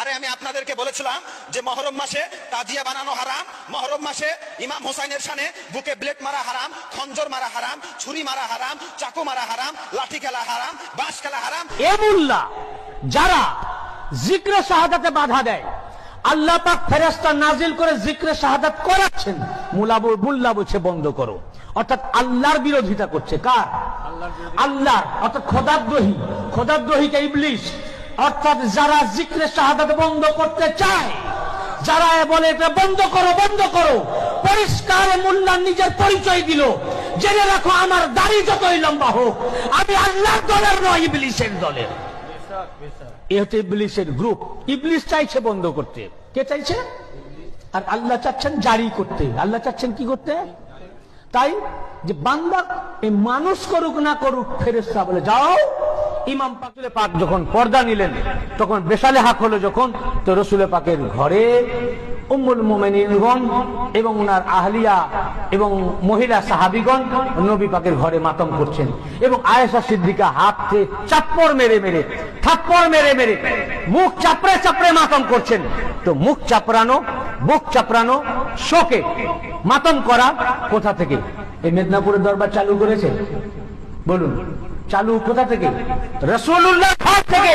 আরে আমি আপনাদেরকে বলেছিলাম যে মহরম মাসে তাজিয়া বানানো হারাম মহরম মাসে ইমাম হোসাইনের সানে বুকে ব্লেড মারা হারাম খঞ্জর মারা হারাম ছুরি মারা হারাম চাকু মারা হারাম লাঠি খেলা হারাম বাঁশ খেলা হারাম। এ মোল্লা যারা জিক্রে শাহাদাতে বাধা দেয় আল্লাহ পাক ফেরেস্তা নাজিল করে জিক্রে শাহাদাত করাচ্ছেন মুলাবু মুল্লা বলছে বন্ধ করো। অর্থাৎ আল্লাহর বিরোধিতা করছে কার? আল্লাহর অর্থাৎ খোদাদ্রোহী খোদাদ্রোহীকে ইবলিশ অর্থাৎ যারা জিক্রে শাহাদাত বন্ধ করতে চায়, যারা বলে এটা বন্ধ করো বন্ধ করো, পরিষ্কার মোল্লা নিজের পরিচয় দিল। জেনে রাখো, আমার দাড়ি যতই লম্বা হোক, আমি আল্লাহর দলের নয় ইবলিশের দলের। এ হচ্ছে গ্রুপ। চাইছে বন্ধ করতে। কে চাইছে? আর আল্লাহ চাচ্ছেন জারি করতে। আল্লাহ চাচ্ছেন কি করতে? তাই যে বান্দা এই মানুষ করুক না করুক ফেরেস্তা বলে, যাও ইমাম পাকুলে পাক যখন পর্দা নিলেন, তখন বেশালে হাক হলো যখন, তো রসুলে পাকের ঘরে উম্মুল মোমেনিনগণ এবং উনার আহলিয়া এবং মহিলা সাহাবিগণ নবী পাকের ঘরে মাতম করছেন। এবং আয়েশা সিদ্দিকা হাতে চাপ্পড় মেরে মেরে, থাপ্পড় মেরে মেরে মুখ চাপড়ে চাপড়ে মাতম করছেন। তো মুখ চাপড়ানো, বুক চাপড়ানো, শোকে মাতম করা কোথা থেকে? এই মেদিনীপুরের দরবার চালু করেছে? বলুন। চালু কোথা থেকে? রসুল্লাহ থেকে।